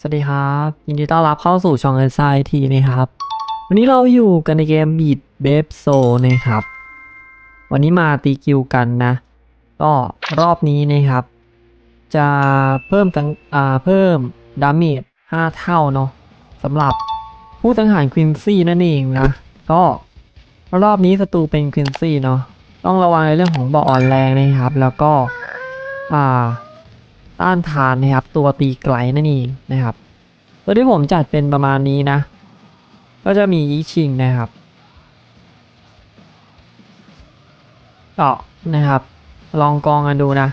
สวัสดีครับ ยินดีต้อนรับเข้าสู่ช่องเอ็นไซทีนะครับ วันนี้เราอยู่กันในเกม Beat b a b s o นะครับ วันนี้มาตีกิวกันนะ ก็รอบนี้นะครับ จะเพิ่มตังอ่าเพิ่มดาเมจ5 เท่าเนาะสำหรับผู้สังหารควินซี่นั่นเองนะ ก็รอบนี้ศัตรูเป็นควินซี่เนาะต้องระวังในเรื่องของเบาอ่อนแรงนะครับ แล้วก็อ่า ต้านทานนะครับ ตัวตีไกลนั่นเองนะครับ ตัวที่ผมจัดเป็นประมาณนี้นะ ก็จะมียิชิงนะครับเก็นะครับ ลองกองกันดูนะ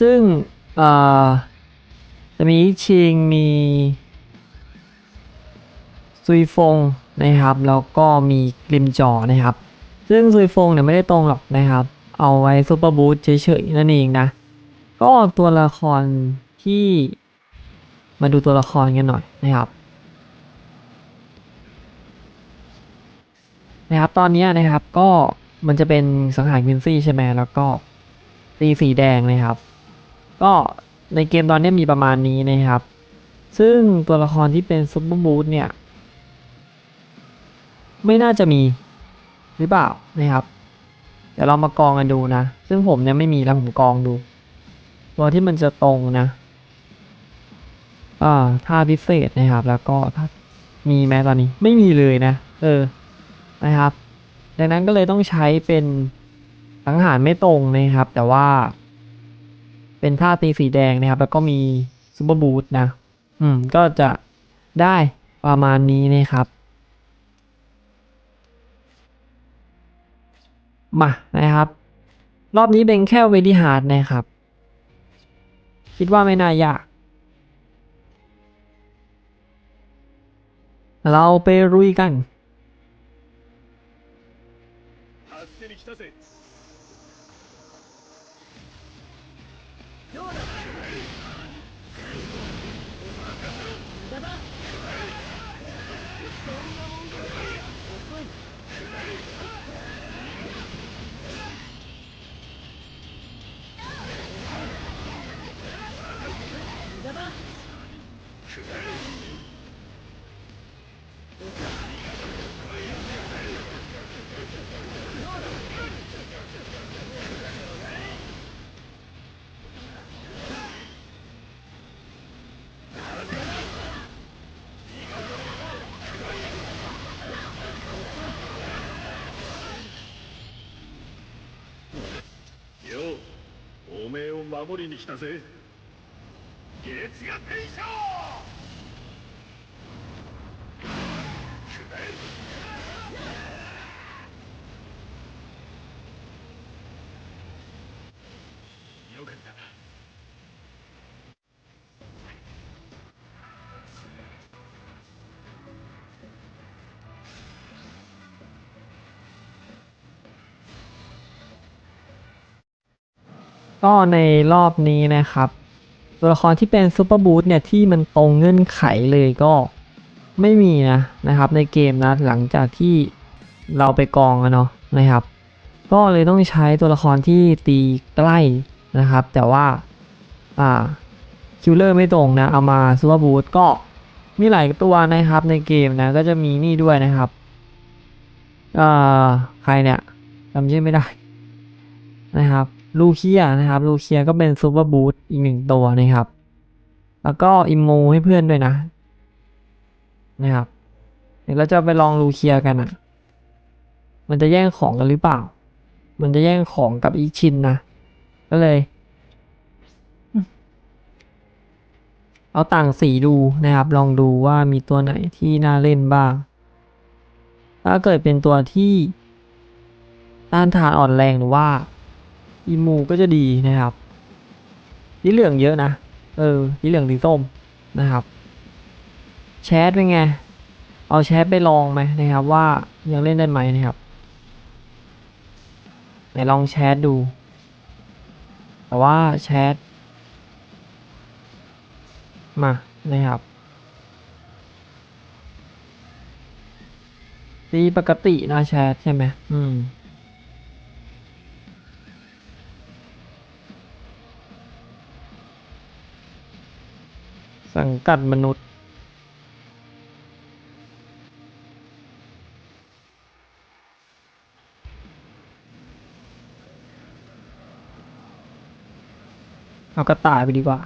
ซึ่งจะมียิชิงมีซุยฟงนะครับ แล้วก็มีกลิมจอนะครับ ซึ่งซุยฟงเนี่ยไม่ได้ตรงหรอกนะครับ เอาไว้ซูเปอร์บูทเฉยๆนั่นเองนะ ก็ตัวละครที่มาดูตัวละครกันหน่อยนะครับนะครับตอนนี้นะครับก็มันจะเป็นสังหารวินซี่ใช่ไหมแล้วก็ตีสีแดงนะครับ ก็ในเกมตอนนี้มีประมาณนี้นะครับ ซึ่งตัวละครที่เป็นซุปเปอร์บูทเนี่ย ไม่น่าจะมีหรือเปล่านะครับ เดี๋ยวเรามากองกันดูนะ ซึ่งผมเนี่ยไม่มีแล้วผมกองดู ตัวที่มันจะตรงนะอ่าท่าพิเศษนะครับ แล้วก็ถ้ามีแม้ตอนนี้ไม่มีเลยนะ เออนะครับ ดังนั้นก็เลยต้องใช้เป็นสังหารไม่ตรงนะครับ แต่ว่า เป็นท่าตีสีแดงนะครับ แล้วก็มีซูเปอร์บูทนะ อืม ก็จะได้ประมาณนี้นะครับ มานะครับ รอบนี้เป็นแค่เวดิฮาร์ดนะครับ คิดว่าไม่น่ายาก เราไปรุยกัน おめえを守りに来たぜ。月が天将くらえよかったな ก็ในรอบนี้นะครับ ตัวละครที่เป็นซูเปอร์บูทเนี่ยที่มันตรงเงื่อนไขเลยก็ไม่มีนะนะครับในเกมนะหลังจากที่เราไปกองกันเนาะนะครับ ก็เลยต้องใช้ตัวละครที่ตีใกล้นะครับ แต่ว่าอ่าคิลเลอร์ไม่ตรงนะ เอามาซูเปอร์บูทก็มีหลายตัวนะครับในเกมนะก็จะมีนี่ด้วยนะครับอ่าใครเนี่ยจำชื่อไม่ได้นะครับ ลูเคียนะครับ ลูเคียก็เป็นซูเปอร์บูทอีกหนึ่งตัวนะครับ แล้วก็อิมโมให้เพื่อนด้วยนะ นะครับ เดี๋ยวเราจะไปลองลูเคียกันอะ มันจะแย่งของกันหรือเปล่า มันจะแย่งของกับอีชินนะ ก็เลย เอาต่างสีดูนะครับ ลองดูว่ามีตัวไหนที่น่าเล่นบ้าง ถ้าเกิดเป็นตัวที่ต้านทานอ่อนแรงหรือว่า อีมูก็จะดีนะครับสีเหลืองเยอะนะ เออสีเหลืองสีส้มนะครับ แชทเป็นไง เอาแชทไปลองไหมนะครับ ว่ายังเล่นได้ไหมนะครับไหนลองแชทดู แต่ว่าแชทมานะครับตีปกตินะแชทใช่ไหมอืม สังกัดมนุษย์ เอากระต่ายไปดีกว่า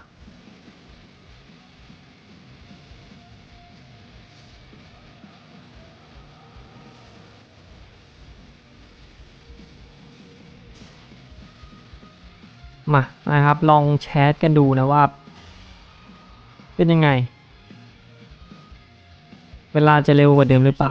มานะครับ ลองแชทกันดูนะว่า เป็นยังไง เวลาจะเร็วกว่าเดิมหรือเปล่า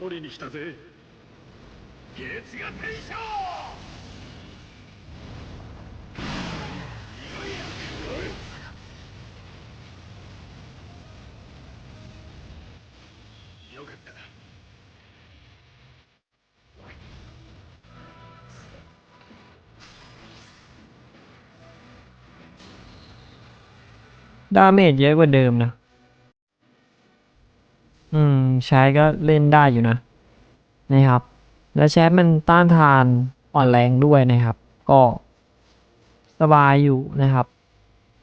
守りに来たぜ月が天将よかった ดาเมจเยอะกว่าเดิมนะ อืมใช้ก็เล่นได้อยู่นะ นะครับ แล้วแชทมันต้านทานอ่อนแรงด้วยนะครับ ก็ สบายอยู่นะครับ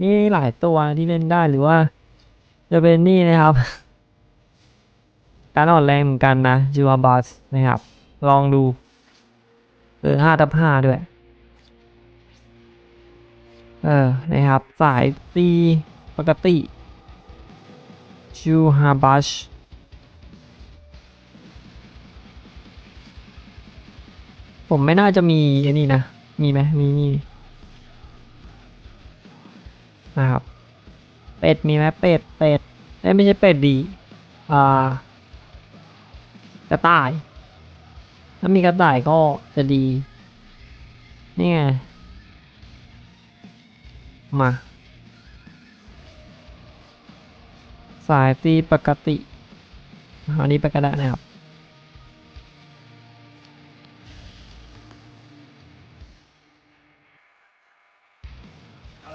นี่หลายตัวที่เล่นได้หรือว่า จะเป็นนี่นะครับ การอ่อนแรงเหมือนกันนะจูอาบัสนะครับ ลองดูเออห้าทับห้าด้วย เออ นะครับ สายตีปกติ ชูฮาบัช ผมไม่น่าจะมีอันนี้นะ มีไหมมีนี่นะครับ เป็ดมีไหมเป็ด เป็ดเอ้ไม่ใช่เป็ดดี อ่ากระต่าย ถ้ามีกระต่ายก็จะดี นี่ไง มาสายตีปกติ อันนี้ไปกระดาษนะครับ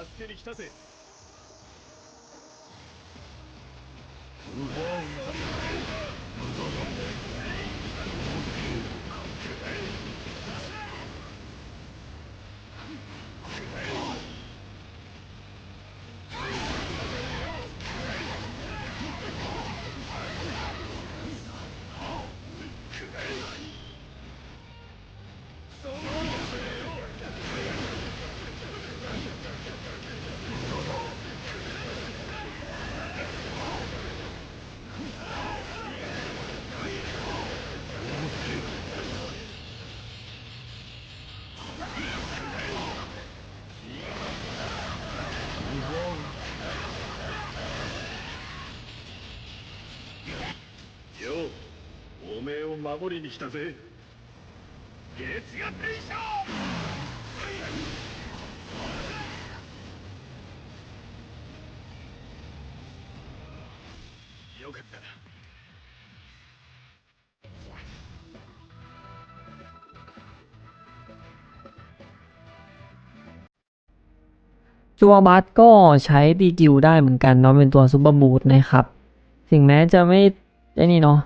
助けに来たぜ。よ守りに来たぜ月が天将よかった จัวบัสก็ใช้ดีกิวได้เหมือนกันเนาะเป็นตัวซูเปอร์บูทนะครับ ถึงแม้จะไม่ไอ้นี่เนาะ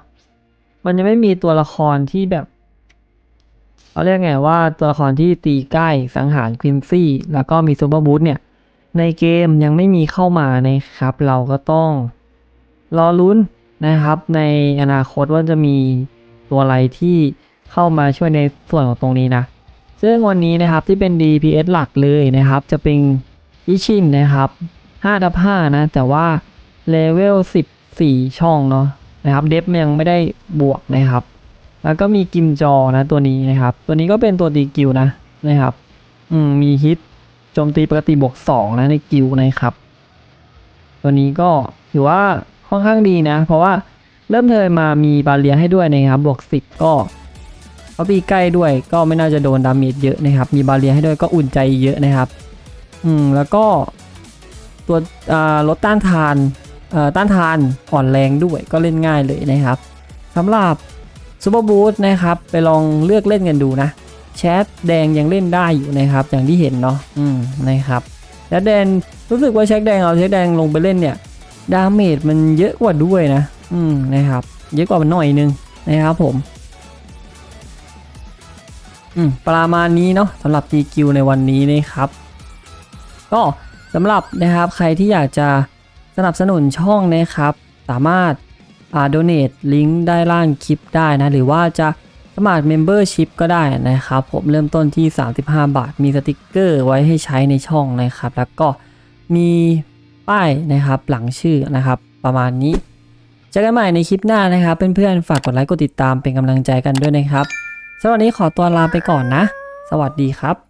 มันจะไม่มีตัวละครที่แบบเขาเรียกไงว่าตัวละครที่ตีใกล้สังหารควินซี่แล้วก็มีซูเปอร์บูทเนี่ย ในเกมยังไม่มีเข้ามานะครับ เราก็ต้องรอลุ้นนะครับ ในอนาคตว่าจะมีตัวอะไรที่เข้ามาช่วยในส่วนของตรงนี้นะ ซึ่งวันนี้นะครับที่เป็น DPS หลักเลยนะครับ จะเป็นอิชินนะครับ5ทับ5นะ แต่ว่าเลเวล14 ช่องเนาะ นะครับเดฟยังไม่ได้บวกนะครับ แล้วก็มีกิมจอนะตัวนี้นะครับ ตัวนี้ก็เป็นตัวตีกิวนะนะครับ อืมมีฮิตโจมตีปกติบวก2นะในกิวนะครับ ตัวนี้ก็ถือว่าค่อนข้างดีนะ เพราะว่าเริ่มเทิร์มามีบาเลียให้ด้วยนะครับ บวก 10 ก็เขาตีใกล้ด้วย ก็ไม่น่าจะโดนดาเมจเยอะนะครับ มีบาเลียให้ด้วยก็อุ่นใจเยอะนะครับ อืมแล้วก็ตัวลดต้านทาน ต้านทานอ่อนแรงด้วยก็เล่นง่ายเลยนะครับสำหรับซูเปอร์บูทนะครับไปลองเลือกเล่นกันดูนะแชทแดงยังเล่นได้อยู่นะครับอย่างที่เห็นเนาะอืมนะครับแชทแดงรู้สึกว่าแชทแดงเอาแชทแดงลงไปเล่นเนี่ยดาเมจมันเยอะกว่าด้วยนะอืมนะครับเยอะกว่ามันหน่อยนึงนะครับผมอืมประมาณนี้เนาะสำหรับ GQ ในวันนี้นะครับ ก็สำหรับนะครับใครที่อยากจะ สนับสนุนช่องนะครับ สามารถอ่า donate ลิงก์ได้ล่างคลิปได้นะ หรือว่าจะสมัคร membership ก็ได้นะครับ ผมเริ่มต้นที่ 35 บาท มีสติกเกอร์ไว้ให้ใช้ในช่องนะครับ แล้วก็มีป้ายนะครับหลังชื่อนะครับ ประมาณนี้เจอกันใหม่ในคลิปหน้านะครับ เพื่อนๆ ฝากกดไลค์กดติดตามเป็นกำลังใจกันด้วยนะครับสำหรับวันนี้ขอตัวลาไปก่อนนะ สวัสดีครับ